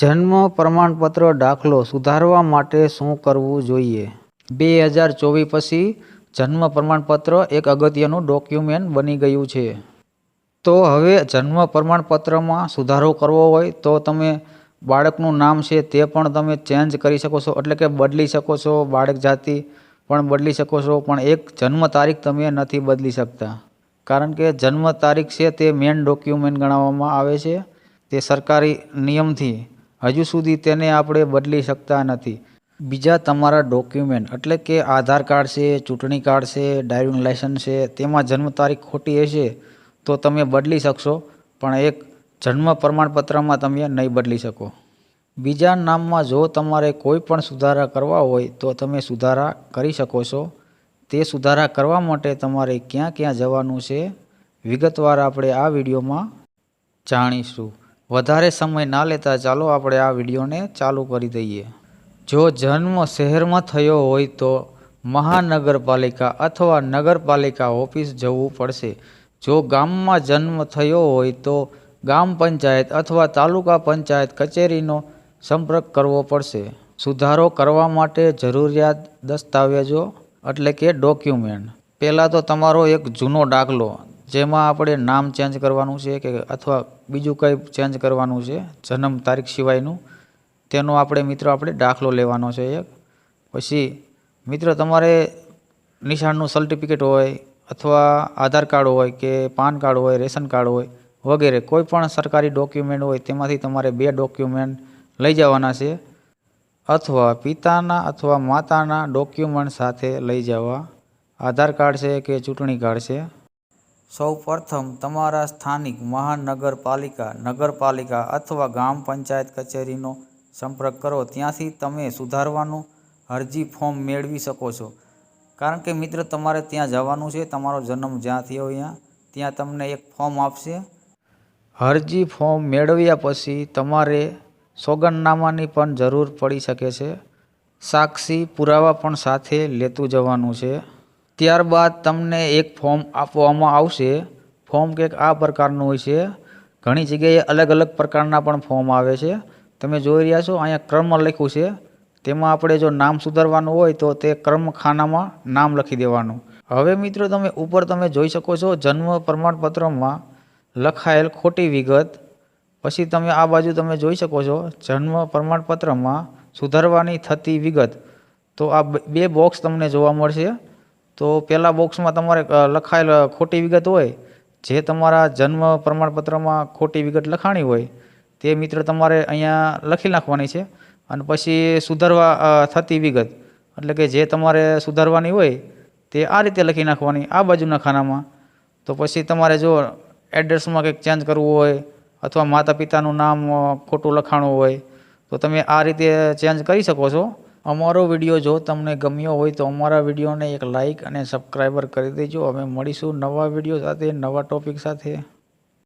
જન્મ પ્રમાણપત્ર દાખલો સુધારવા માટે શું કરવું જોઈએ? બે હજાર ચોવીસ પછી જન્મ પ્રમાણપત્ર એક અગત્યનું ડોક્યુમેન્ટ બની ગયું છે. તો હવે જન્મ પ્રમાણપત્રમાં સુધારો કરવો હોય તો તમે બાળકનું નામ છે તે પણ તમે ચેન્જ કરી શકો છો, એટલે કે બદલી શકો છો બાળક જાતિ પણ બદલી શકો છો, પણ એક જન્મ તારીખ તમે નથી બદલી શકતા. કારણ કે જન્મ તારીખ છે તે મેઇન ડોક્યુમેન્ટ ગણાવવામાં આવે છે, તે સરકારી નિયમથી. હજુ સુધી તેને આપણે બદલી શકતા નથી. બીજા તમારા ડોક્યુમેન્ટ, એટલે કે આધાર કાર્ડ છે, ચૂંટણી કાર્ડ છે, ડ્રાઇવિંગ લાઇસન્સ છે, તેમાં જન્મ તારીખ ખોટી હશે, તો તમે બદલી શકશો, પણ એક જન્મ પ્રમાણપત્રમાં તમે નહીં બદલી શકો. બીજા નામમાં જો તમારે કોઈ પણ સુધારા કરવા હોય, તો તમે સુધારા કરી શકો છો. તે સુધારા કરવા માટે તમારે ક્યાં ક્યાં જવાનું છે, વિગતવાર આપણે આ વિડીયોમાં જાણીશું. વધારે સમય ના લેતા ચાલો આપણે આ વિડીયોને ચાલુ કરી દઈએ. જો જન્મ શહેરમાં થયો હોય તો મહાનગરપાલિકા અથવા નગરપાલિકા ઓફિસ જવું પડશે. જો ગામમાં જન્મ થયો હોય તો ગામ પંચાયત અથવા તાલુકા પંચાયત કચેરીનો સંપર્ક કરવો પડશે. સુધારો કરવા માટે જરૂરિયાત દસ્તાવેજો એટલે કે ડોક્યુમેન્ટ. પહેલાં તો તમારો એક જૂનો દાખલો જેમાં આપણે નામ ચેન્જ કરવાનું છે કે અથવા બીજું કંઈ ચેન્જ કરવાનું છે, જન્મ તારીખ સિવાયનું, તેનો આપણે મિત્રો આપણે દાખલો લેવાનો છે એક. પછી મિત્રો તમારે નિશાળનું સર્ટિફિકેટ હોય અથવા આધાર કાર્ડ હોય કે પાન કાર્ડ હોય, રેશન કાર્ડ હોય વગેરે, કોઈ પણ સરકારી ડોક્યુમેન્ટ હોય તેમાંથી તમારે બે ડોક્યુમેન્ટ લઈ જવાના છે. અથવા પિતાના અથવા માતાના ડોક્યુમેન્ટ સાથે લઈ જવા. આધાર કાર્ડ છે કે ચૂંટણી કાર્ડ છે. સૌ પ્રથમ તમારા સ્થાનિક મહાનગરપાલિકા, નગરપાલિકા અથવા ગામ પંચાયત કચેરીનો સંપર્ક કરો. ત્યાંથી તમે સુધારવાનું અરજી ફોર્મ મેળવી શકો છો. કારણ કે મિત્ર, તમારે ત્યાં જવાનું છે, તમારો જન્મ જ્યાં થયો અહીંયા, ત્યાં તમને એક ફોર્મ આપશે. અરજી ફોર્મ મેળવ્યા પછી તમારે સોગંદનામાની પણ જરૂર પડી શકે છે. સાક્ષી પુરાવા પણ સાથે લેતું જવાનું છે. ત્યારબાદ તમને એક ફોર્મ આપવામાં આવશે. ફોર્મ કંઈક આ પ્રકારનું હોય છે. ઘણી જગ્યાએ અલગ અલગ પ્રકારના પણ ફોર્મ આવે છે. તમે જોઈ રહ્યા છો, અહીંયા ક્રમ લખ્યું છે. તેમાં આપણે જો નામ સુધારવાનું હોય તો તે ક્રમ ખાનામાં નામ લખી દેવાનું. હવે મિત્રો તમે ઉપર તમે જોઈ શકો છો, જન્મ પ્રમાણપત્રમાં લખાયેલ ખોટી વિગત. પછી તમે આ બાજુ તમે જોઈ શકો છો, જન્મ પ્રમાણપત્રમાં સુધારવાની થતી વિગત. તો આ બે બોક્સ તમને જોવા મળશે. તો પહેલાં બોક્સમાં તમારે લખાયેલ ખોટી વિગત હોય, જે તમારા જન્મ પ્રમાણપત્રમાં ખોટી વિગત લખાણી હોય, તે મિત્ર તમારે અહીંયા લખી નાખવાની છે અને પછી સુધારવા થતી વિગત. એટલે કે જે તમારે સુધારવાની હોય, તે આ રીતે લખી નાખવાની, આ બાજુના ખાનામાં. તો પછી તમારે જો એડ્રેસમાં કંઈક ચેન્જ કરવું હોય, અથવા માતા પિતાનું નામ ખોટું લખાણું હોય, તો તમે આ રીતે ચેન્જ કરી શકો છો. અમારો વીડિયો જો તમને ગમ્યો હોય તો અમારા વિડીયોને એક લાઇક અને સબસ્ક્રાઈબર કરી દેજો. અમે મળીશું નવા વીડિયો સાથે, નવા ટોપિક સાથે.